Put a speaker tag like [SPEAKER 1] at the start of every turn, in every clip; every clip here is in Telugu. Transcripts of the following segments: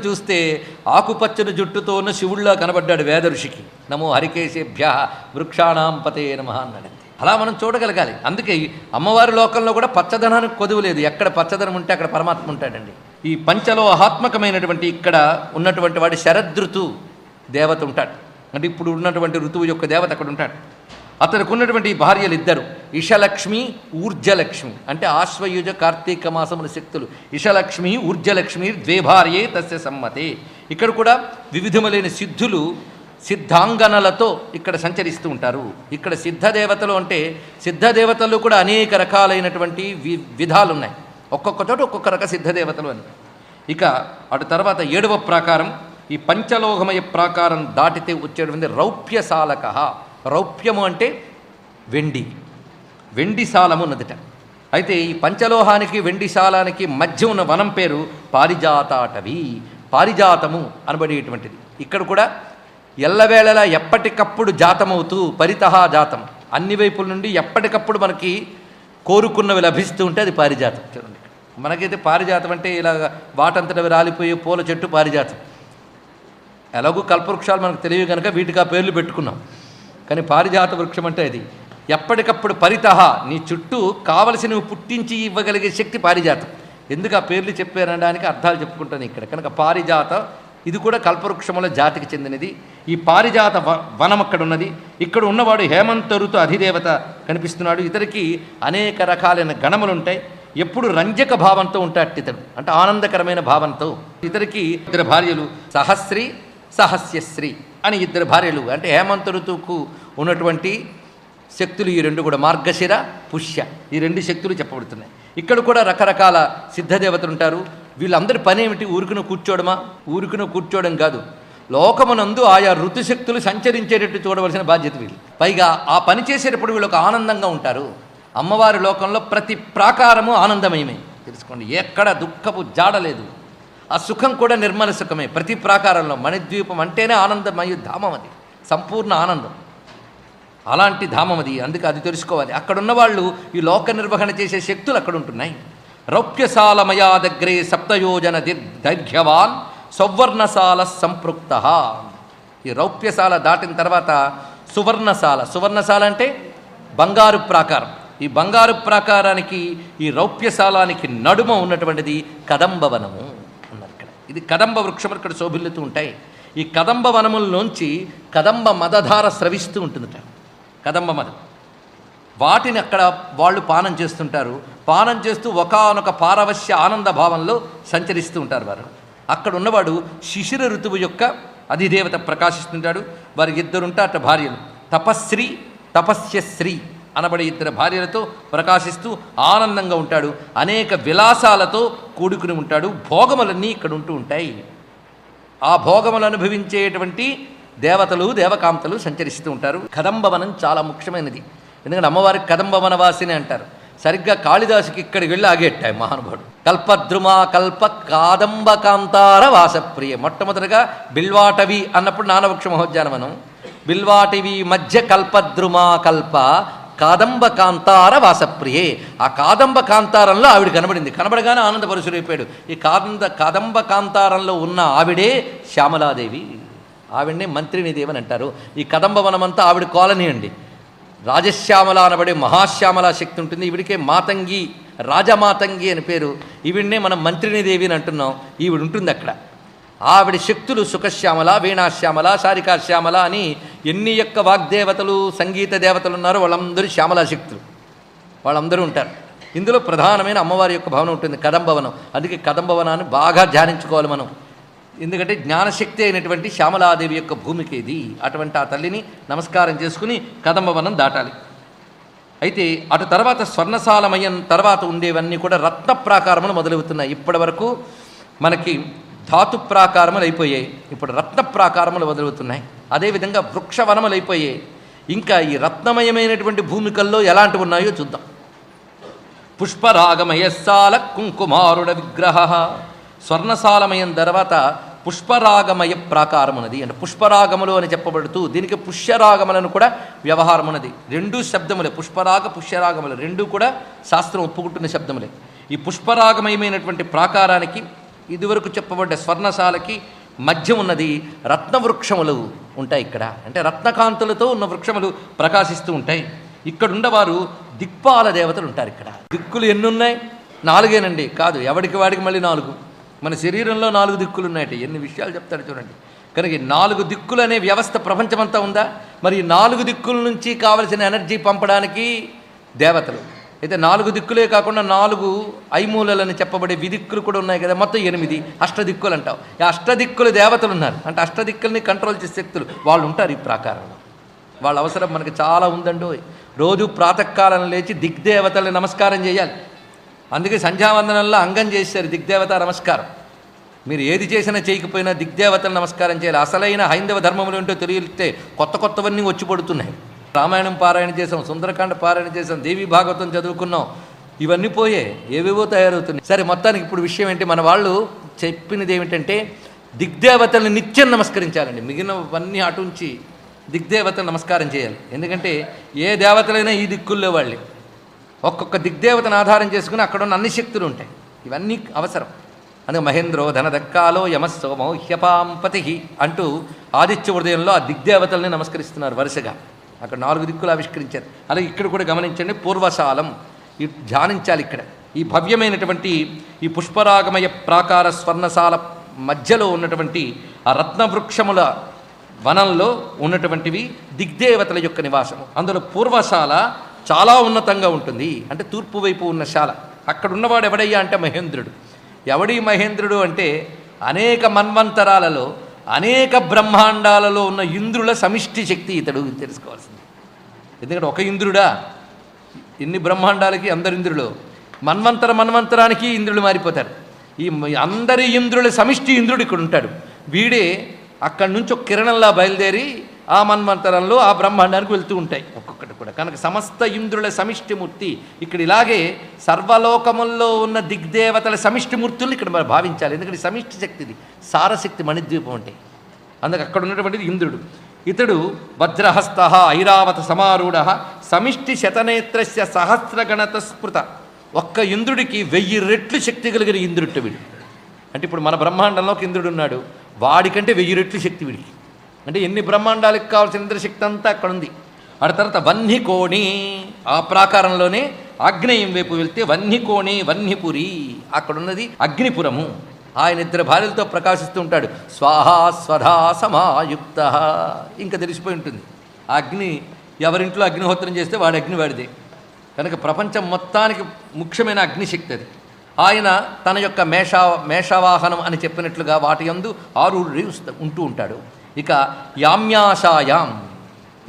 [SPEAKER 1] చెట్టును చూస్తే ఆకుపచ్చని జుట్టుతో ఉన్న శివుళ్ళ కనబడ్డాడు వేద ఋషికి. నమో హరికేశేభ్య వృక్షాణాం పతే నమ అన్నాడు అలా మనం చూడగలగాలి. అందుకే ఈ అమ్మవారి లోకంలో కూడా పచ్చదనానికి కొదువు లేదు. ఎక్కడ పచ్చదనం ఉంటే అక్కడ పరమాత్మ ఉంటాడండి. ఈ పంచలోహాత్మకమైనటువంటి ఇక్కడ ఉన్నటువంటి వాడి శరదృతు దేవత ఉంటాడు. అంటే ఇప్పుడు ఉన్నటువంటి ఋతువు యొక్క దేవత అక్కడ ఉంటాడు. అతనికి ఉన్నటువంటి భార్యలు ఇద్దరు ఇషలక్ష్మి ఊర్జలక్ష్మి. అంటే ఆశ్వయుజ కార్తీక మాసముల శక్తులు. ఇషలక్ష్మి ఊర్జలక్ష్మి ద్వే భార్యే తస్య సమ్మతే. ఇక్కడ కూడా వివిధములైన సిద్ధులు సిద్ధాంగనలతో ఇక్కడ సంచరిస్తూ ఉంటారు. ఇక్కడ సిద్ధదేవతలు అంటే సిద్ధదేవతలు కూడా అనేక రకాలైనటువంటి వి విధాలు ఉన్నాయి ఒక్కొక్క చోట ఒక్కొక్క రక సిద్ధదేవతలు అని. ఇక అటు తర్వాత ఏడవ ప్రాకారం. ఈ పంచలోహమయ ప్రాకారం దాటితే వచ్చేటువంటి రౌప్యశాలక రౌప్యము అంటే వెండి. వెండి సాలము ఉన్నదిట. అయితే ఈ పంచలోహానికి వెండి సాలానికి మధ్య ఉన్న వనం పేరు పారిజాతాటవి. పారిజాతము అనబడేటువంటిది. ఇక్కడ కూడా ఎల్లవేళలా ఎప్పటికప్పుడు జాతమవుతూ పరితహా జాతం. అన్ని వైపుల నుండి ఎప్పటికప్పుడు మనకి కోరుకున్నవి లభిస్తూ ఉంటే అది పారిజాతం. చూడండి మనకైతే పారిజాతం అంటే ఇలా వాటంతటవి రాలిపోయే పూల చెట్టు పారిజాతం. ఎలాగూ కల్పవృక్షాలు మనకు తెలియవు కనుక వీటికి ఆ పేర్లు పెట్టుకున్నాం. కానీ పారిజాత వృక్షం అంటే అది. ఎప్పటికప్పుడు పరితహ నీ చుట్టూ కావలసినవి పుట్టించి ఇవ్వగలిగే శక్తి పారిజాతం. ఎందుకు ఆ పేర్లు చెప్పారనడానికి అర్థాలు చెప్పుకుంటాను ఇక్కడ. కనుక పారిజాత ఇది కూడా కల్పవృక్షముల జాతికి చెందినది. ఈ పారిజాత వ వనం అక్కడ ఉన్నది. ఇక్కడ ఉన్నవాడు హేమంత ఋతు అధిదేవత కనిపిస్తున్నాడు. ఇతరికి అనేక రకాలైన గణములు ఉంటాయి. ఎప్పుడు రంజక భావంతో ఉంటాడు ఇతడు. అంటే ఆనందకరమైన భావంతో. ఇతరికి ఇద్దరు భార్యలు సహస్రి సహస్యశ్రీ. అని ఇద్దరు భార్యలు అంటే హేమంత ఋతువుకు ఉన్నటువంటి శక్తులు ఈ రెండు కూడా మార్గశిర పుష్య ఈ రెండు శక్తులు చెప్పబడుతున్నాయి. ఇక్కడ కూడా రకరకాల సిద్ధదేవతలు ఉంటారు. వీళ్ళందరి పని ఏమిటి? ఊరికను కూర్చోవడమా ఊరికను కూర్చోవడం కాదు. లోకమునందు ఆయా ఋతుశక్తులు సంచరించేటట్టు చూడవలసిన బాధ్యత వీళ్ళు. పైగా ఆ పని చేసేటప్పుడు వీళ్ళు ఒక ఆనందంగా ఉంటారు. అమ్మవారి లోకంలో ప్రతి ప్రాకారము ఆనందమయమే. తెలుసుకోండి ఎక్కడ దుఃఖపు జాడలేదు ఆ సుఖం కూడా నిర్మల సుఖమే. ప్రతి ప్రాకారంలో మణిద్వీపం అంటేనే ఆనందమయ ధామం అది. సంపూర్ణ ఆనందం. అలాంటి ధామం అది. అందుకే అది తెలుసుకోవాలి. అక్కడున్న వాళ్ళు ఈ లోక నిర్వహణ చేసే శక్తులు అక్కడ ఉంటున్నాయి రౌప్యశాలమయా దగ్గరే సప్తయోజన ది- దైర్ఘ్యవాన్ సౌవర్ణశాల సంపృక్త. ఈ రౌప్యశాల దాటిన తర్వాత సువర్ణశాల. సువర్ణశాల అంటే బంగారు ప్రాకారం. ఈ బంగారు ప్రాకారానికి ఈ రౌప్యశాలానికి నడుమ ఉన్నటువంటిది కదంబవనము. ఇది కదంబ వృక్షం ఇక్కడ శోభిల్లుతూ ఉంటాయి. ఈ కదంబ వనముల్లోంచి కదంబ మదధార స్రవిస్తూ ఉంటుంది కదంబ మదం. వాటిని అక్కడ వాళ్ళు పానం చేస్తుంటారు. పానం చేస్తూ ఒకానొక పారవశ్య ఆనంద భావంలో సంచరిస్తూ ఉంటారు వారు. అక్కడ ఉన్నవాడు శిశిర ఋతువు యొక్క అధిదేవత ప్రకాశిస్తుంటాడు. వారి ఇద్దరుంటే అట్ట భార్యలు. తపశ్రీ తపస్యశ్రీ. అనబడే ఇద్దరు భార్యలతో ప్రకాశిస్తూ ఆనందంగా ఉంటాడు. అనేక విలాసాలతో కూడుకుని ఉంటాడు. భోగములన్నీ ఇక్కడ ఉంటూ ఉంటాయి. ఆ భోగములు అనుభవించేటువంటి దేవతలు దేవకాంతలు సంచరిస్తూ ఉంటారు. కదంబవనం చాలా ముఖ్యమైనది. ఎందుకంటే అమ్మవారికి కదంబవనవాసిని అంటారు. సరిగ్గా కాళిదాసుకి ఇక్కడికి వెళ్ళి ఆగేట్టాయి మహానుభావుడు. కల్పద్రుమా కల్ప కాదంబకాంతార వాసప్రియ. మొట్టమొదటిగా బిల్వాటవి అన్నప్పుడు నానవృక్ష మహోద్యానవనం. బిల్వాటివి మధ్య కల్పద్రుమా కల్ప. కాదంబ కాంతార వాసప్రియే. ఆ కాదంబ కాంతారంలో ఆవిడ కనబడింది. కనబడగానే ఆనందపరుషుడైపోయాడు ఈ కాదంద కాదంబ కాంతారంలో ఉన్న ఆవిడే శ్యామలాదేవి. ఆవిడనే మంత్రిని దేవని అంటారు. ఈ కదంబ వనమంతా ఆవిడ కాలనీ అండి. రాజశ్యామల అనబడే మహాశ్యామల శక్తి ఉంటుంది. ఈవిడికే మాతంగి రాజమాతంగి అని పేరు. ఈవిడనే మనం మంత్రిని దేవి అని అంటున్నాం. ఈవిడ ఉంటుంది అక్కడ. ఆవిడ శక్తులు సుఖశ్యామల వీణాశ్యామల శారికాశ్యామల అని ఎన్ని యొక్క వాగ్దేవతలు సంగీత దేవతలు ఉన్నారో వాళ్ళందరూ శ్యామలా శక్తులు. వాళ్ళందరూ ఉంటారు. ఇందులో ప్రధానమైన అమ్మవారి యొక్క భవనం ఉంటుంది కదంబవనం. అందుకే కదంబవనాన్ని బాగా ధ్యానించుకోవాలి మనం. ఎందుకంటే జ్ఞానశక్తి అయినటువంటి శ్యామలాదేవి యొక్క భూమికి ఇది. అటువంటి ఆ తల్లిని నమస్కారం చేసుకుని కదంబవనం దాటాలి. అయితే అటు తర్వాత స్వర్ణశాలమయం తర్వాత ఉండేవన్నీ కూడా రత్న ప్రాకారములు మొదలవుతున్నాయి. ఇప్పటి వరకు మనకి ధాతు ప్రాకారములు అయిపోయాయి. ఇప్పుడు రత్న ప్రాకారములు వదులుతున్నాయి. అదేవిధంగా వృక్షవనములు అయిపోయాయి. ఇంకా ఈ రత్నమయమైనటువంటి భూమికల్లో ఎలాంటివి ఉన్నాయో చూద్దాం. పుష్పరాగమయస్సాల కుంకుమారుడ విగ్రహ. స్వర్ణసాలమయం తర్వాత పుష్పరాగమయ ప్రాకారమున్నది అంటే పుష్పరాగములు అని చెప్పబడుతూ దీనికి పుష్యరాగములను కూడా వ్యవహారం ఉన్నది రెండు శబ్దములే. పుష్పరాగ పుష్యరాగములు రెండు కూడా శాస్త్రం ఒప్పుకుంటున్న శబ్దములే. ఈ పుష్పరాగమయమైనటువంటి ప్రాకారానికి ఇదివరకు చెప్పబడ్డ స్వర్ణశాలకి మధ్య ఉన్నది రత్నవృక్షములు ఉంటాయి ఇక్కడ. అంటే రత్నకాంతులతో ఉన్న వృక్షములు ప్రకాశిస్తూ ఉంటాయి. ఇక్కడుండవారు దిక్పాల దేవతలు ఉంటారు ఇక్కడ. దిక్కులు ఎన్నున్నాయి? నాలుగేనండి. కాదు ఎవడికి వాడికి మళ్ళీ నాలుగు. మన శరీరంలో నాలుగు దిక్కులు ఉన్నాయట ఎన్ని విషయాలు చెప్తాడు చూడండి. కనుక నాలుగు దిక్కులు అనే వ్యవస్థ ప్రపంచమంతా ఉందా? మరి నాలుగు దిక్కుల నుంచి కావలసిన ఎనర్జీ పంపడానికి దేవతలు. అయితే నాలుగు దిక్కులే కాకుండా నాలుగు ఐమూలలని చెప్పబడే విదిక్కులు కూడా ఉన్నాయి కదా మొత్తం ఎనిమిది. అష్టదిక్కులు అంటావు. ఈ అష్టదిక్కుల దేవతలు ఉన్నారు. అంటే అష్టదిక్కుల్ని కంట్రోల్ చేసే శక్తులు వాళ్ళు ఉంటారు ఈ ప్రాకారంలో. వాళ్ళ అవసరం మనకి చాలా ఉందండి రోజు ప్రాతకాలం లేచి దిగ్దేవతల్ని నమస్కారం చేయాలి. అందుకే సంధ్యావందనంలో అంగం చేశారు దిగ్దేవత నమస్కారం. మీరు ఏది చేసినా చేయకపోయినా దిగ్దేవతలు నమస్కారం చేయాలి. అసలైన హైందవ ధర్మములు ఏంటో తెలియతే కొత్త కొత్తవన్నీ వచ్చి పడుతున్నాయి. రామాయణం పారాయణ చేసాం సుందరకాండ పారాయణ చేసాం దేవి భాగవతం చదువుకున్నాం. ఇవన్నీ పోయే ఏవేవో తయారవుతున్నాయి. సరే మొత్తానికి ఇప్పుడు విషయం ఏంటి? మన వాళ్ళు చెప్పినది ఏమిటంటే దిగ్దేవతల్ని నిత్యం నమస్కరించాలండి. మిగిలినవన్నీ అటుంచి దిగ్దేవతలు నమస్కారం చేయాలి. ఎందుకంటే ఏ దేవతలైనా ఈ దిక్కుల్లో వాళ్ళే. ఒక్కొక్క దిగ్దేవతను ఆధారం చేసుకుని అక్కడ ఉన్న అన్ని శక్తులు ఉంటాయి. ఇవన్నీ అవసరం. అందుకే మహేంద్రో ధనదక్కాలో యమస్సోమో హ్యపాంపతి అంటూ ఆదిత్య హృదయంలో ఆ దిగ్దేవతల్ని నమస్కరిస్తున్నారు వరుసగా. అక్కడ నాలుగు దిక్కులు ఆవిష్కరించారు. అలాగే ఇక్కడ కూడా గమనించండి పూర్వశాలం. ఈ ధ్యానించాలి ఇక్కడ. ఈ భవ్యమైనటువంటి ఈ పుష్పరాగమయ ప్రాకార స్వర్ణశాల మధ్యలో ఉన్నటువంటి ఆ రత్నవృక్షముల వనంలో ఉన్నటువంటివి దిగ్దేవతల యొక్క నివాసము. అందులో పూర్వశాల చాలా ఉన్నతంగా ఉంటుంది. అంటే తూర్పు వైపు ఉన్న శాల. అక్కడ ఉన్నవాడు ఎవడయ్యా అంటే మహేంద్రుడు. ఎవడి మహేంద్రుడు అంటే అనేక మన్వంతరాలలో అనేక బ్రహ్మాండాలలో ఉన్న ఇంద్రుల సమిష్టి శక్తి ఇతడు తెలుసుకోవాల్సింది. ఎందుకంటే ఒక ఇంద్రుడా? ఇన్ని బ్రహ్మాండాలకి అందరు ఇంద్రులు? మన్వంతర మన్వంతరానికి ఇంద్రులు మారిపోతారు. ఈ అందరి ఇంద్రుల సమిష్టి ఇంద్రుడు ఇక్కడ ఉంటాడు. వీడే అక్కడి నుంచి ఒక కిరణంలా బయలుదేరి ఆ మన్వంతరంలో ఆ బ్రహ్మాండానికి వెళ్తూ ఉంటాయి. ఒక్కొక్కటి కూడా. కనుక సమస్త ఇంద్రుల సమిష్టి మూర్తి ఇక్కడ ఇలాగే సర్వలోకముల్లో ఉన్న దిగ్దేవతల సమిష్టి మూర్తుల్ని ఇక్కడ మనం భావించాలి. ఎందుకంటే సమిష్టి శక్తిది సారశక్తి మణిద్వీపం అంటే. అందుకు అక్కడ ఉన్నటువంటిది ఇంద్రుడు. ఇతడు వజ్రహస్త ఐరావత సమారూఢ సమిష్టి శతనేత్రస్య సహస్రగణత స్మృత. ఒక్క ఇంద్రుడికి వెయ్యి రెట్లు శక్తి కలిగిన ఇంద్రుడు వీడు. అంటే ఇప్పుడు మన బ్రహ్మాండంలో ఒక ఇంద్రుడు ఉన్నాడు. వాడికంటే వెయ్యి రెట్లు శక్తి వీడికి. అంటే ఎన్ని బ్రహ్మాండాలకు కావాల్సిన ఇంద్రశక్తి అంతా అక్కడ ఉంది ఆ తర్వాత వన్నికోణి ఆ ప్రాకారంలోనే ఆగ్నేయం వైపు వెళ్తే వన్నికోణి వన్నిపురి అక్కడున్నది అగ్నిపురము. ఆయన ఇద్దరు భార్యలతో ప్రకాశిస్తూ ఉంటాడు స్వాహా స్వధా సమాయుక్త. ఇంకా తెలిసిపోయి ఉంటుంది. ఆ అగ్ని ఎవరింట్లో అగ్నిహోత్రం చేస్తే వాడి అగ్ని వాడిదే. కనుక ప్రపంచం మొత్తానికి ముఖ్యమైన అగ్నిశక్తి అది. ఆయన తన యొక్క మేషా మేషవాహనం అని చెప్పినట్లుగా వాటి యందు ఆరు ఉంటూ ఉంటాడు. ఇక యామ్యాశాయాం.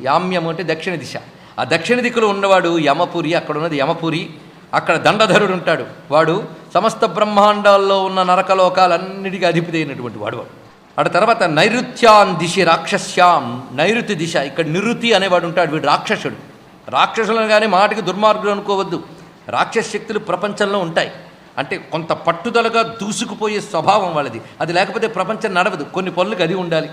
[SPEAKER 1] యామ్యం అంటే దక్షిణ దిశ. ఆ దక్షిణ దిక్కులో ఉన్నవాడు యమపురి అక్కడ ఉన్నది యమపురి. అక్కడ దండధరుడు ఉంటాడు. వాడు సమస్త బ్రహ్మాండాల్లో ఉన్న నరకలోకాలన్నిటికీ అధిపతి అయినటువంటి వాడు వాడు. అటు తర్వాత నైరుత్యాన్ దిశి రాక్షస్యాం నైరుతి దిశ. ఇక్కడ నిరుతి అనేవాడు ఉంటాడు వీడు రాక్షసుడు. రాక్షసులను కానీ మాటికి దుర్మార్గులు అనుకోవద్దు. రాక్షస శక్తులు ప్రపంచంలో ఉంటాయి. అంటే కొంత పట్టుదలగా దూసుకుపోయే స్వభావం వాళ్ళది. అది లేకపోతే ప్రపంచం నడవదు. కొన్ని పనులకు అది ఉండాలి.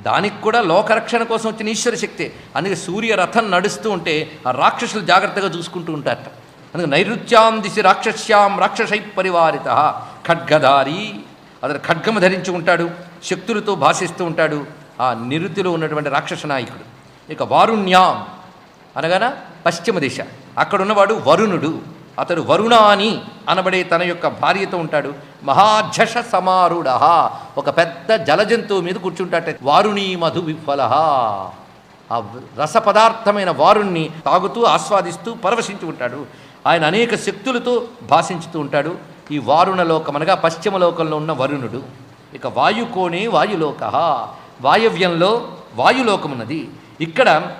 [SPEAKER 1] దానికి కూడా లోకరక్షణ కోసం వచ్చిన ఈశ్వర శక్తే. అందుకే సూర్య రథం నడుస్తూ ఉంటే ఆ రాక్షసులు జాగ్రత్తగా చూసుకుంటూ ఉంటారట. అందుకే నైరుత్యాం దిశి రాక్షస్యాం రాక్షసై పరివారిత ఖడ్గధారి. అతను ఖడ్గము ధరించి ఉంటాడు శక్తులతో భాషిస్తూ ఉంటాడు ఆ నిరుతిలో ఉన్నటువంటి రాక్షస నాయకుడు. ఇక వారుణ్యాం అనగాన పశ్చిమ దిశ. అక్కడ ఉన్నవాడు వరుణుడు. అతడు వరుణాని అనబడే తన యొక్క భార్యతో ఉంటాడు. మహాఝష సమారుడ. ఒక పెద్ద జలజంతువు మీద కూర్చుంటాట వారుణీ మధు విఫల. ఆ రస పదార్థమైన వారుణ్ణి తాగుతూ ఆస్వాదిస్తూ పరవశించి ఉంటాడు. ఆయన అనేక శక్తులతో భాషించుతూ ఉంటాడు. ఈ వారుణ లోకం అనగా పశ్చిమ లోకంలో ఉన్న వరుణుడు. ఇక వాయుకోణే వాయులోక వాయవ్యంలో వాయులోకం ఉన్నది. ఇక్కడ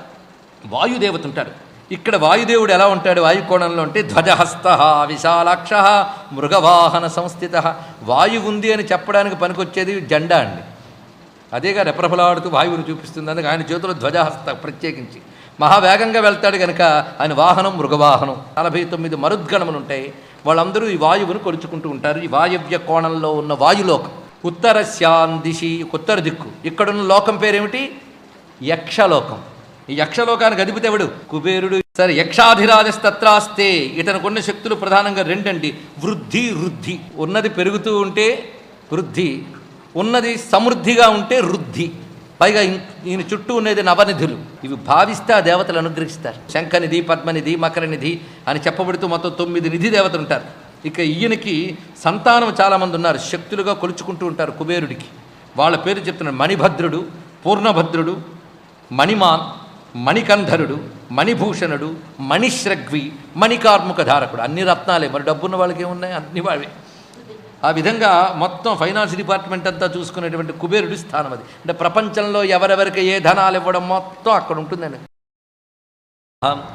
[SPEAKER 1] వాయుదేవత ఉంటాడు. ఇక్కడ వాయుదేవుడు ఎలా ఉంటాడు? వాయుకోణంలో అంటే ధ్వజహస్త విశాలాక్ష మృగవాహన సంస్థిత. వాయువు ఉంది అని చెప్పడానికి పనికొచ్చేది జెండా అండి. అదేగా రెప్రఫలాడుతూ వాయువుని చూపిస్తుంది. అందుకే ఆయన చేతిలో ధ్వజహస్త ప్రత్యేకించి. మహావేగంగా వెళ్తాడు కనుక ఆయన వాహనం మృగవాహనం నలభై తొమ్మిది మరుద్గణములు ఉంటాయి. వాళ్ళందరూ ఈ వాయువును కొలుచుకుంటూ ఉంటారు. ఈ వాయువ్య కోణంలో ఉన్న వాయులోకం. ఉత్తర దిశి ఉత్తర దిక్కు. ఇక్కడున్న లోకం పేరేమిటి? యక్షలోకం. ఈ యక్షలోకానికి అధిపతి ఎవడు? కుబేరుడు. సరే యక్షాధిరాజస్తత్రాస్తే ఇతనుకున్న శక్తులు ప్రధానంగా రెండండి. వృద్ధి వృద్ధి. ఉన్నది పెరుగుతూ ఉంటే వృద్ధి. ఉన్నది సమృద్ధిగా ఉంటే వృద్ధి. పైగా ఇం- ఈయన చుట్టూ ఉండేది నవనిధులు. ఇవి భావిస్తే ఆ దేవతలు అనుగ్రహిస్తారు. శంఖనిధి పద్మనిధి మకరనిధి అని చెప్పబడుతూ మొత్తం తొమ్మిది నిధి దేవతలు ఉంటారు. ఇక ఈయనకి సంతానం చాలామంది ఉన్నారు. శక్తులుగా కొలుచుకుంటూ ఉంటారు కుబేరుడికి. వాళ్ళ పేరు చెప్తున్నారు మణిభద్రుడు పూర్ణభద్రుడు మణిమాన్ మణికంధరుడు మణిభూషణుడు మణిశ్రగ్వి మణికార్ముక ధారకుడు అన్ని రత్నాలే. మరి డబ్బున్న వాళ్ళకి ఏమున్నాయి అన్ని వాళ్ళే. ఆ విధంగా మొత్తం ఫైనాన్స్ డిపార్ట్మెంట్ అంతా చూసుకునేటువంటి కుబేరుడి స్థానం అది. అంటే ప్రపంచంలో ఎవరెవరికి ఏ ధనాలు ఇవ్వడం మొత్తం అక్కడ ఉంటుందండి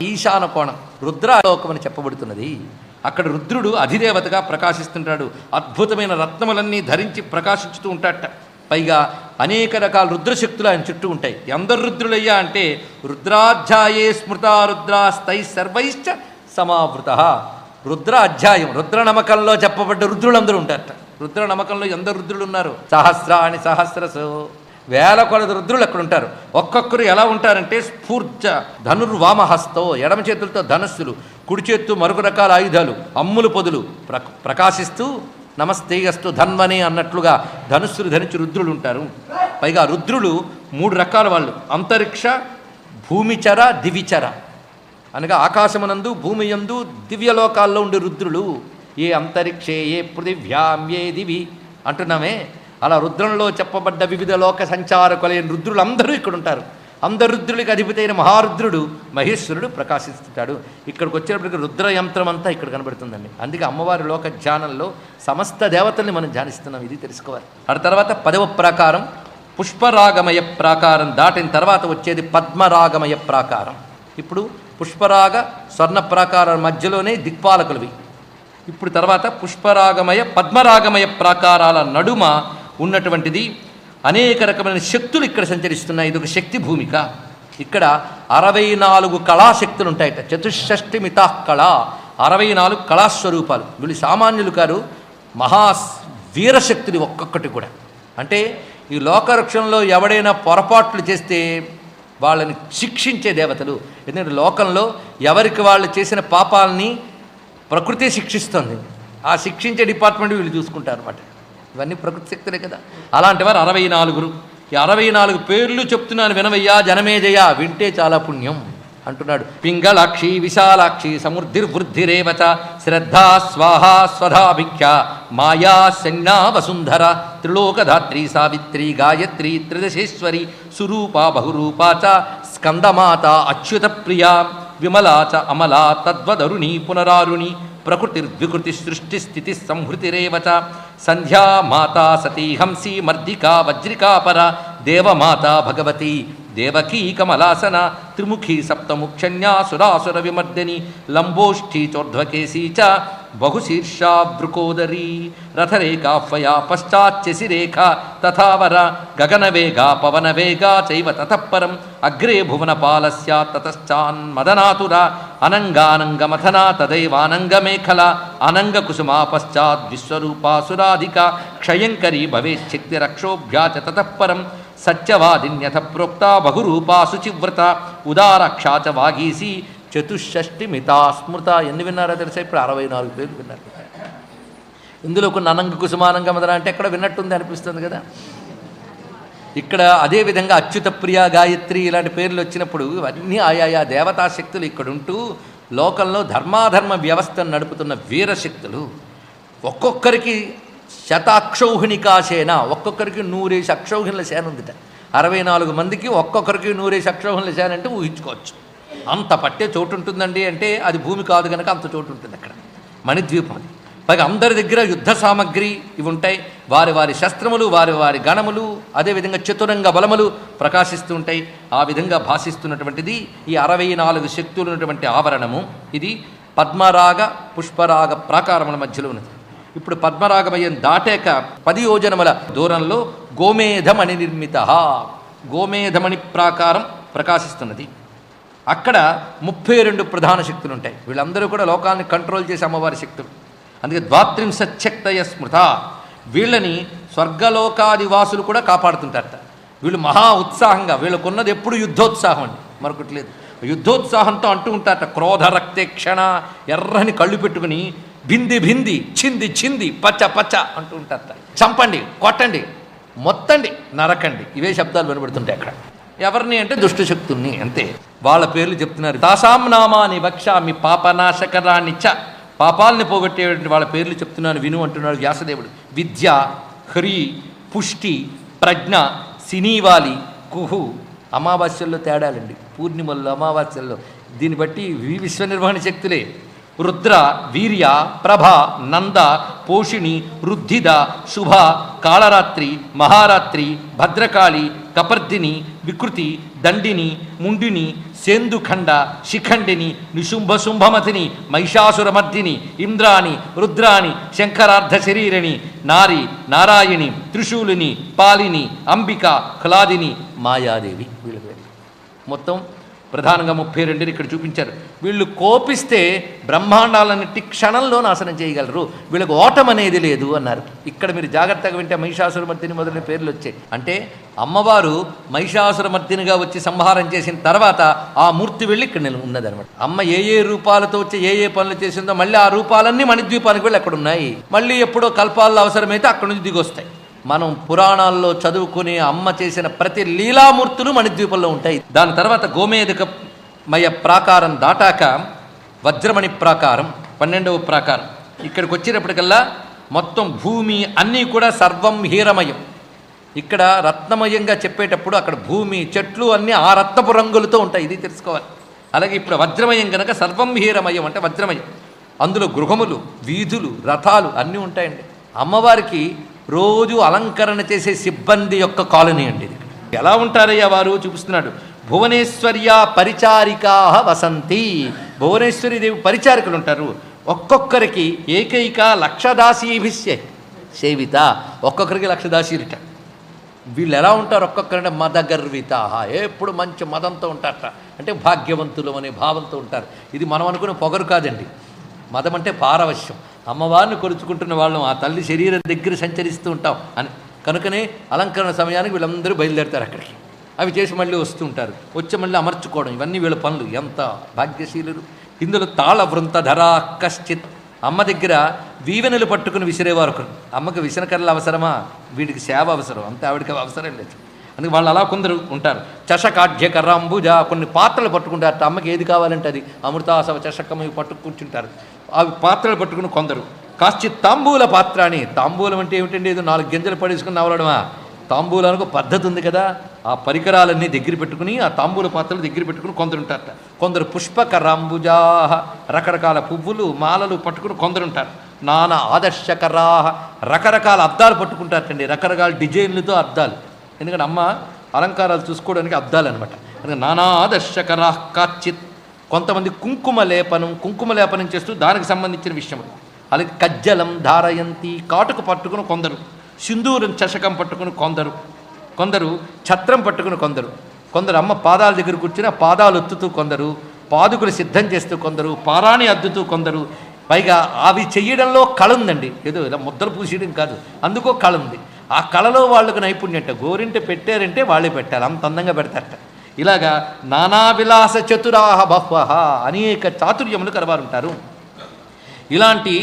[SPEAKER 1] ఈశాన కోణం. రుద్రాలోకం అని చెప్పబడుతున్నది. అక్కడ రుద్రుడు అధిదేవతగా ప్రకాశిస్తుంటాడు. అద్భుతమైన రత్నములన్నీ ధరించి ప్రకాశించుతూ ఉంటాడట. పైగా అనేక రకాల రుద్రశక్తులు ఆయన చుట్టూ ఉంటాయి. ఎందరు రుద్రులయ్యా అంటే రుద్రాధ్యాయే స్మృతా రుద్రాస్తై సర్వైశ్చ సమావృత. రుద్ర అధ్యాయం. రుద్ర నమకంలో చెప్పబడ్డ రుద్రులందరూ ఉంటారట. రుద్ర నమకంలో ఎందరు రుద్రులు ఉన్నారు సహస్రాని సహస్రసు. వేల కొలది రుద్రులు అక్కడ ఉంటారు. ఒక్కొక్కరు ఎలా ఉంటారంటే స్ఫూర్జ ధనుర్వామహస్తో ఎడమ చేతులతో ధనస్సులు కుడి చేత్తు మరొక రకాల ఆయుధాలు అమ్ములు పొదులు. ప్ర ప్రకాశిస్తూ నమస్తేయస్తు ధన్వని అన్నట్లుగా ధనుస్సులు ధరించి రుద్రులు ఉంటారు. పైగా రుద్రులు మూడు రకాల వాళ్ళు. అంతరిక్ష భూమిచర దివిచర. అనగా ఆకాశమునందు భూమి యందు దివ్యలోకాల్లో ఉండే రుద్రులు ఏ అంతరిక్షే ఏ పృథివ్యాం ఏ దివి అంటున్నామే. అలా రుద్రంలో చెప్పబడ్డ వివిధ లోక సంచారకులైన రుద్రులు అందరూ ఇక్కడ ఉంటారు అందరు రుద్రులకి అధిపతైన అయిన మహారుద్రుడు మహేశ్వరుడు ప్రకాశిస్తుంటాడు. ఇక్కడికి వచ్చేటప్పటికి రుద్ర యంత్రం అంతా ఇక్కడ కనబడుతుందండి. అందుకే అమ్మవారి లోక ధ్యానంలో సమస్త దేవతల్ని మనం ధ్యానిస్తున్నాం ఇది తెలుసుకోవాలి. ఆ తర్వాత పదవ ప్రాకారం పుష్పరాగమయ ప్రాకారం దాటిన తర్వాత వచ్చేది పద్మరాగమయ ప్రాకారం. ఇప్పుడు పుష్పరాగ స్వర్ణ ప్రాకారం మధ్యలోనే దిక్పాలకులవి. ఇప్పుడు తర్వాత పుష్పరాగమయ పద్మరాగమయ ప్రాకారాల నడుమ ఉన్నటువంటిది అనేక రకమైన శక్తులు ఇక్కడ సంచరిస్తున్నాయి. ఇది ఒక శక్తి భూమిక. ఇక్కడ అరవై నాలుగు కళాశక్తులు ఉంటాయట. చతుషష్ఠి మితా కళ. అరవై నాలుగు కళాస్వరూపాలు. వీళ్ళు సామాన్యులు కారు మహా వీరశక్తులు ఒక్కొక్కటి కూడా అంటే ఈ లోకరక్షణలో ఎవడైనా పొరపాట్లు చేస్తే వాళ్ళని శిక్షించే దేవతలు. ఎందుకంటే లోకంలో ఎవరికి వాళ్ళు చేసిన పాపాలని ప్రకృతి శిక్షిస్తుంది. ఆ శిక్షించే డిపార్ట్మెంట్ వీళ్ళు చూసుకుంటారు అనమాట ఇవన్నీ ప్రకృతి శక్తులే కదా. అలాంటి వారు అరవై నాలుగురు. ఈ అరవై నాలుగు పేర్లు చెప్తున్నాను వినవయ్యా జనమేజయ వింటే చాలా పుణ్యం అంటున్నాడు. పింగళాక్షి విశాలాక్షి సముద్ధిర్వృద్ధిరేవచ శ్రద్ధా స్వాహా స్వధాభిఖ్య మాయా సన్నా వసుంధర త్రిలోకధాత్రి సావిత్రి గాయత్రి త్రిదశేశ్వరి సురూపా బహురూపా చ స్కందమాత అచ్యుత ప్రియా విమలా చ అమలా తద్వదరుణి పునరారుణి ప్రకృతిర్వికృతి సృష్టి స్థితి సంహృతిరేవ చ సంధ్యా మాతా సతీ హంసి మర్దికా వజ్రికాపర దేవమాత భగవతి దేవకీ కమలాసన త్రిముఖీ సప్తముక్షన్యా సురాసుర విమర్దిని లంబోష్ఠీ చోర్ధ్వకేశీ చ బహుశీర్షా భృకోదరీ రథరేఖాఫయా పశ్చాచ్చశిరేఖ తథావర గగనవేగా పవనవేగా చైవ తతఃపరం అగ్రే భువనపాల తతశ్చాన్మదనాతుర అనంగానంగమథనా తదైవానంగమేఖల అనంగకుసుమా పశ్చాద్విశ్వరూపాసురాధిక క్షయంకరీ భవేచ్ఛక్తిరక్షోభ్యా చ తతః సత్యవాదిన్యథ ప్రోక్త బహురూపా శుచివ్రత ఉదారక్షాచ వాగీసి చతుషష్టి మితా స్మృత. ఎన్ని విన్నారో తెలిసే? ఇప్పుడు అరవై నాలుగు పేర్లు విన్నారు ఇందులో కొన్ని అనంగ కుసుమానంగ మదన అంటే ఎక్కడ విన్నట్టుంది అనిపిస్తుంది కదా. ఇక్కడ అదేవిధంగా అచ్యుత ప్రియ గాయత్రి ఇలాంటి పేర్లు వచ్చినప్పుడు ఇవన్నీ ఆయాయా దేవతా శక్తులు ఇక్కడ ఉంటూ లోకంలో ధర్మాధర్మ వ్యవస్థను నడుపుతున్న వీరశక్తులు ఒక్కొక్కరికి శతాక్షౌహిణికా సేన ఒక్కొక్కరికి నూరేసి అక్షౌహిణుల సేన ఉందిట. అరవై నాలుగు మందికి ఒక్కొక్కరికి నూరేసి అక్షౌహిణుల సేన అంటే ఊహించుకోవచ్చు. అంత పట్టే చోటు ఉంటుందండి అంటే అది భూమి కాదు కనుక అంత చోటు ఉంటుంది అక్కడ. మణిద్వీపం అది. పైగా అందరి దగ్గర యుద్ధ సామగ్రి ఇవి ఉంటాయి. వారి వారి శస్త్రములు వారి వారి గణములు అదేవిధంగా చతురంగ బలములు ప్రకాశిస్తూ ఉంటాయి. ఆ విధంగా భాషిస్తున్నటువంటిది ఈ అరవై నాలుగు శక్తులు ఉన్నటువంటి ఆవరణము. ఇది పద్మరాగ పుష్పరాగ ప్రాకారముల మధ్యలో ఉన్నది. ఇప్పుడు పద్మరాగమయం దాటాక పది యోజనముల దూరంలో గోమేధమణి నిర్మిత. గోమేధమణి ప్రాకారం ప్రకాశిస్తున్నది. అక్కడ ముప్పై రెండు ప్రధాన శక్తులు ఉంటాయి వీళ్ళందరూ కూడా లోకాన్ని కంట్రోల్ చేసే అమ్మవారి శక్తులు. అందుకే ద్వాత్రింశక్తయ స్మృత. వీళ్ళని స్వర్గలోకాదివాసులు కూడా కాపాడుతుంటారట. వీళ్ళు మహా ఉత్సాహంగా వీళ్ళకున్నది ఎప్పుడు యుద్ధోత్సాహం అండి. మరొకటి లేదు. యుద్ధోత్సాహంతో అంటూ ఉంటారట క్రోధ రక్తేక్షణ ఎర్రని కళ్ళు పెట్టుకుని భింది భింది చింది చింది పచ్చ పచ్చ అంటూ ఉంటారు చంపండి కొట్టండి మొత్తండి నరకండి. ఇవే శబ్దాలు వినబడుతుంటాయి అక్కడ. ఎవరిని అంటే దుష్టశక్తుల్ని అంతే. వాళ్ళ పేర్లు చెప్తున్నారు. తాసాం నామాని వక్షామి పాపనాశకరాన్ని చ. పాపాలని పోగొట్టేటువంటి వాళ్ళ పేర్లు చెప్తున్నాను విను అంటున్నాడు వ్యాసదేవుడు. విద్య హ్రీ పుష్టి ప్రజ్ఞ సినీవాలి కుహు. అమావాస్యల్లో తేడాలండి. పూర్ణిమల్లో అమావాస్యల్లో. దీన్ని బట్టి వి విశ్వ నిర్వహణ శక్తులే. రుద్ర వీర్య ప్రభ నంద పోషిణి రుద్ధిద శుభ కాళరాత్రి మహారాత్రి భద్రకాళి కపర్దిని వికృతి దండిని ముండిని సేందుఖండ శిఖండిని నిశుంభశుంభమతిని మహిషాసురమర్దిని ఇంద్రాణి రుద్రాణి శంకరార్ధ శరీరిణి నారి నారాయణి త్రిశూలిని పాలిని అంబిక హ్లాదిని మాయాదేవి వీళ్ళ మొత్తం ప్రధానంగా ముప్పై రెండు ఇక్కడ చూపించారు. వీళ్ళు కోపిస్తే బ్రహ్మాండాలన్నిటి క్షణంలో నాశనం చేయగలరు. వీళ్ళకు ఓటం అనేది లేదు అన్నారు. ఇక్కడ మీరు జాగ్రత్తగా వింటే మహిషాసురమర్దిని మొదలైన పేర్లు వచ్చాయి. అంటే అమ్మవారు మహిషాసురమర్దినిగా వచ్చి సంహారం చేసిన తర్వాత ఆ మూర్తి వెళ్ళి ఇక్కడ నిల- అమ్మ ఏ ఏ రూపాలతో వచ్చి ఏ ఏ పనులు చేసిందో మళ్ళీ ఆ రూపాలన్నీ మణిద్వీపానికి వెళ్ళి అక్కడ ఉన్నాయి. మళ్ళీ ఎప్పుడో కల్పాల్లో అవసరమైతే అక్కడ నుంచి దిగొస్తాయి. మనం పురాణాల్లో చదువుకునే అమ్మ చేసిన ప్రతి లీలామూర్తులు మణిద్వీపంలో ఉంటాయి. దాని తర్వాత గోమేధిక ప్రాకారం దాటాక వజ్రమణి ప్రాకారం పన్నెండవ ప్రాకారం. ఇక్కడికి వచ్చేటప్పటికల్లా మొత్తం భూమి అన్నీ కూడా సర్వం హీరమయం. ఇక్కడ రత్నమయంగా చెప్పేటప్పుడు అక్కడ భూమి చెట్లు అన్నీ ఆ రత్నపు రంగులతో ఉంటాయి. ఇది తెలుసుకోవాలి. అలాగే ఇప్పుడు వజ్రమయం కనుక సర్వం హీరమయం అంటే వజ్రమయం. అందులో గృహములు వీధులు రథాలు అన్నీ ఉంటాయండి. అమ్మవారికి రోజు అలంకరణ చేసే సిబ్బంది యొక్క కాలనీ అండి ఇది. ఎలా ఉంటారయ్యా వారు? చూపిస్తున్నాడు. భువనేశ్వర్య పరిచారికా వసంతి. భువనేశ్వరి దేవి పరిచారికలు ఉంటారు. ఒక్కొక్కరికి ఏకైక లక్షదాసీభిష్య సేవిత. ఒక్కొక్కరికి లక్షదాసీలుట. వీళ్ళు ఎలా ఉంటారు ఒక్కొక్కరంటే మదగర్విత. ఎప్పుడు మంచి మదంతో ఉంటారట. అంటే భాగ్యవంతులు అనే భావంతో ఉంటారు. ఇది మనం అనుకునే పొగరు కాదండి. మదం అంటే పారవశ్యం. అమ్మవారిని కొలుచుకుంటున్న వాళ్ళం ఆ తల్లి శరీరం దగ్గర సంచరిస్తూ ఉంటాం అని. కనుకనే అలంకరణ సమయానికి వీళ్ళందరూ బయలుదేరుతారు అక్కడికి. అవి చేసి మళ్ళీ వస్తూ ఉంటారు. వచ్చి మళ్ళీ అమర్చుకోవడం ఇవన్నీ వీళ్ళ పనులు. ఎంత భాగ్యశీలు ఇందులో తాళ వృంతధర కశ్చిత్. అమ్మ దగ్గర వీవెనలు పట్టుకుని విసిరేవారు ఒకరు. అమ్మకి విసనకర్రలు అవసరమా? వీడికి సేవ అవసరం. అంతే ఆవిడకి అవసరం లేదు. అందుకే వాళ్ళు అలా కొందరు ఉంటారు. చషకాఢ్య కర్రాంబుజ కొన్ని పాత్రలు పట్టుకుంటారు అమ్మకి ఏది కావాలంటే అది. అమృతాసవ చషకం ఇవి పట్టు కూర్చుంటారు. అవి పాత్రలు పట్టుకుని కొందరు. కాశ్చిత్ తాంబూల పాత్ర అని. తాంబూలం అంటే ఏమిటండి ఏదో నాలుగు గింజలు పడేసుకుని నవలడమా? తాంబూలానికి ఒక పద్ధతి ఉంది కదా. ఆ పరికరాలన్నీ దగ్గర పెట్టుకుని ఆ తాంబూల పాత్రలు దగ్గర పెట్టుకుని కొందరుంటారట. కొందరు పుష్పక రాంబుజాహ రకరకాల పువ్వులు మాలలు పట్టుకుని కొందరుంటారు. నానా ఆదర్శకరాహ రకరకాల అద్దాలు పట్టుకుంటారటండి. రకరకాల డిజైన్లతో అద్దాలు. ఎందుకంటే అమ్మ అలంకారాలు చూసుకోవడానికి అద్దాలు అనమాట నానా ఆదర్శకరాహ కాచిత్ కొంతమంది కుంకుమ లేపనం కుంకుమ లేపనం చేస్తూ దానికి సంబంధించిన విషయం అలాగే కజ్జలం ధారయంతి కాటుకు పట్టుకుని కొందరు సింధూరం చషకం పట్టుకుని కొందరు కొందరు ఛత్రం పట్టుకుని కొందరు కొందరు అమ్మ పాదాల దగ్గర కూర్చుని ఆ పాదాలు ఒత్తుతూ కొందరు పాదుకులు సిద్ధం చేస్తూ కొందరు పారాణి అద్దుతూ కొందరు. పైగా అవి చెయ్యడంలో కళ ఉందండి ఏదో ఇలా ముద్దలు పూసేయడం కాదు. అందుకో కళ ఉంది ఆ కళలో వాళ్ళకు నైపుణ్యం అంట గోరింట పెట్టారంటే వాళ్ళే పెట్టారు అంత అందంగా పెడతారట. ఇలాగా నానా విలాస చతురాహ బహ్వహ అనేక చాతుర్యములు కలవారు ఉంటారు ఇలాంటి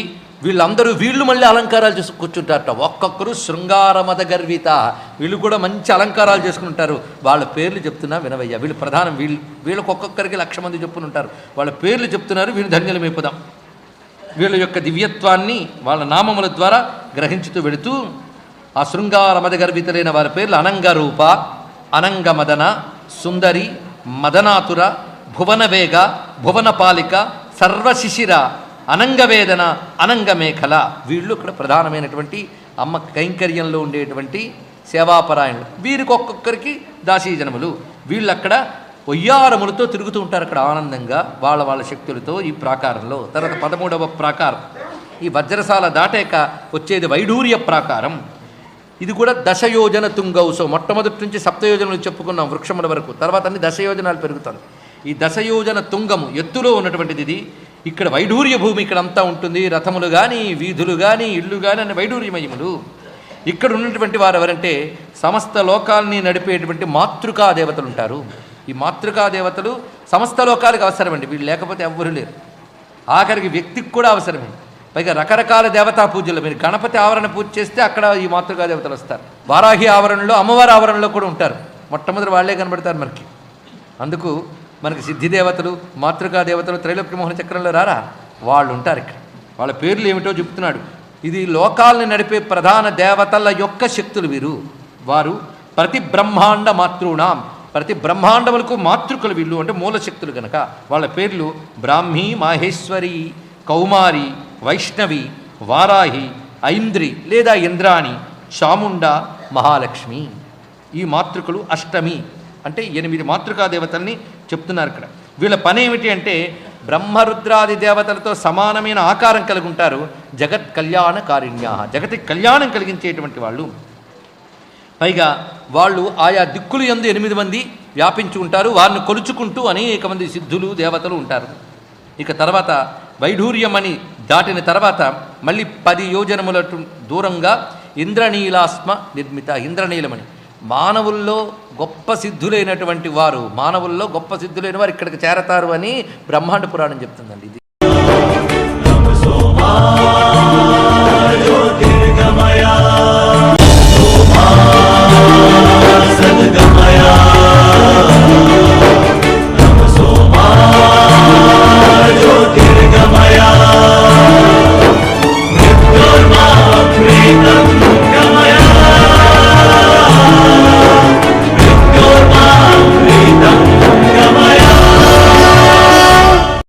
[SPEAKER 1] వీళ్ళందరూ వీళ్ళు మళ్ళీ అలంకారాలు చేసి కూర్చుంటారట. ఒక్కొక్కరు శృంగారమద గర్విత. వీళ్ళు కూడా మంచి అలంకారాలు చేసుకుంటారు. వాళ్ళ పేర్లు చెప్తున్నా వినవయ్య. వీళ్ళు ప్రధానం వీళ్ళు వీళ్ళకి ఒక్కొక్కరికి లక్ష మంది చెప్పుని ఉంటారు. వాళ్ళ పేర్లు చెప్తున్నారు వీళ్ళు ధన్యులమైపోదాం వీళ్ళ యొక్క దివ్యత్వాన్ని వాళ్ళ నామముల ద్వారా గ్రహించుతూ వెళుతూ ఆ శృంగారమద గర్వితులైన వారి పేర్లు అనంగరూప అనంగమదన సుందరి మదనాతుర భువనవేగ భువనపాలిక సర్వశిశిర అనంగవేదన అనంగమేఖల. వీళ్ళు ఇక్కడ ప్రధానమైనటువంటి అమ్మ కైంకర్యంలో ఉండేటువంటి సేవాపరాయణులు. వీరికి ఒక్కొక్కరికి దాసీజనములు వీళ్ళు అక్కడ ఒయ్యారములతో తిరుగుతూ ఉంటారు అక్కడ ఆనందంగా వాళ్ళ వాళ్ళ శక్తులతో ఈ ప్రాకారంలో. తర్వాత పదమూడవ ప్రాకారం. ఈ వజ్రసాల దాటాక వచ్చేది వైడూర్య ప్రాకారం. ఇది కూడా దశయోజన తుంగవు సో మొట్టమొదటి నుంచి సప్తయోజనలు చెప్పుకున్నాం వృక్షముల వరకు. తర్వాత అన్ని దశయోజనాలు పెరుగుతుంది ఈ దశయోజన తుంగము ఎత్తులో ఉన్నటువంటిది ఇది. ఇక్కడ వైఢూర్య భూమి ఇక్కడ అంతా ఉంటుంది. రథములు కానీ వీధులు కానీ ఇళ్ళు కానీ అన్ని వైఢూర్యమయములు ఇక్కడ ఉన్నటువంటి వారు ఎవరంటే సమస్త లోకాల్ని నడిపేటువంటి మాతృకా దేవతలు ఉంటారు ఈ మాతృకా దేవతలు సమస్త లోకాలకు అవసరమండి. వీళ్ళు లేకపోతే ఎవ్వరూ లేరు. ఆఖరికి వ్యక్తికి కూడా అవసరమే. పైగా రకరకాల దేవతా పూజలు. మీరు గణపతి ఆవరణ పూజ చేస్తే అక్కడ ఈ మాతృగా దేవతలు వస్తారు. వారాహి ఆవరణలో అమ్మవారి ఆవరణలో కూడా ఉంటారు. మొట్టమొదటి వాళ్ళే కనబడతారు మనకి. అందుకు మనకి సిద్ధి దేవతలు మాతృకా దేవతలు త్రైలోక్యమోహన చక్రంలో రారా? వాళ్ళు ఉంటారు ఇక్కడ. వాళ్ళ పేర్లు ఏమిటో చెప్తున్నాడు. ఇది లోకాల్ని నడిపే ప్రధాన దేవతల యొక్క శక్తులు వీరు. వారు ప్రతి బ్రహ్మాండ మాతృణాం ప్రతి బ్రహ్మాండములకు మాతృకులు వీళ్ళు అంటే మూల శక్తులు కనుక వాళ్ళ పేర్లు బ్రాహ్మీ మాహేశ్వరి కౌమారి వైష్ణవి వారాహి ఐంద్రి లేదా ఇంద్రాణి చాముండ మహాలక్ష్మి. ఈ మాతృకులు అష్టమి అంటే ఎనిమిది మాతృకా దేవతల్ని చెప్తున్నారు ఇక్కడ. వీళ్ళ పని ఏమిటి అంటే బ్రహ్మరుద్రాది దేవతలతో సమానమైన ఆకారం కలిగి ఉంటారు జగత్ కళ్యాణ కారిణ్యా. జగతికి కళ్యాణం కలిగించేటువంటి వాళ్ళు. పైగా వాళ్ళు ఆయా దిక్కులు ఎందు ఎనిమిది మంది వ్యాపించి ఉంటారు వారిని కొలుచుకుంటూ అనేక మంది సిద్ధులు దేవతలు ఉంటారు. ఇక తర్వాత వైఢూర్యం అని దాటిన తర్వాత మళ్ళీ పది యోజనముల దూరంగా ఇంద్రనీలాస్మ నిర్మిత ఇంద్రనీలమని. మానవుల్లో గొప్ప సిద్ధులైనటువంటి వారు మానవుల్లో గొప్ప సిద్ధులైన వారు ఇక్కడికి చేరతారు అని బ్రహ్మాండ పురాణం చెప్తుందండి. ఇది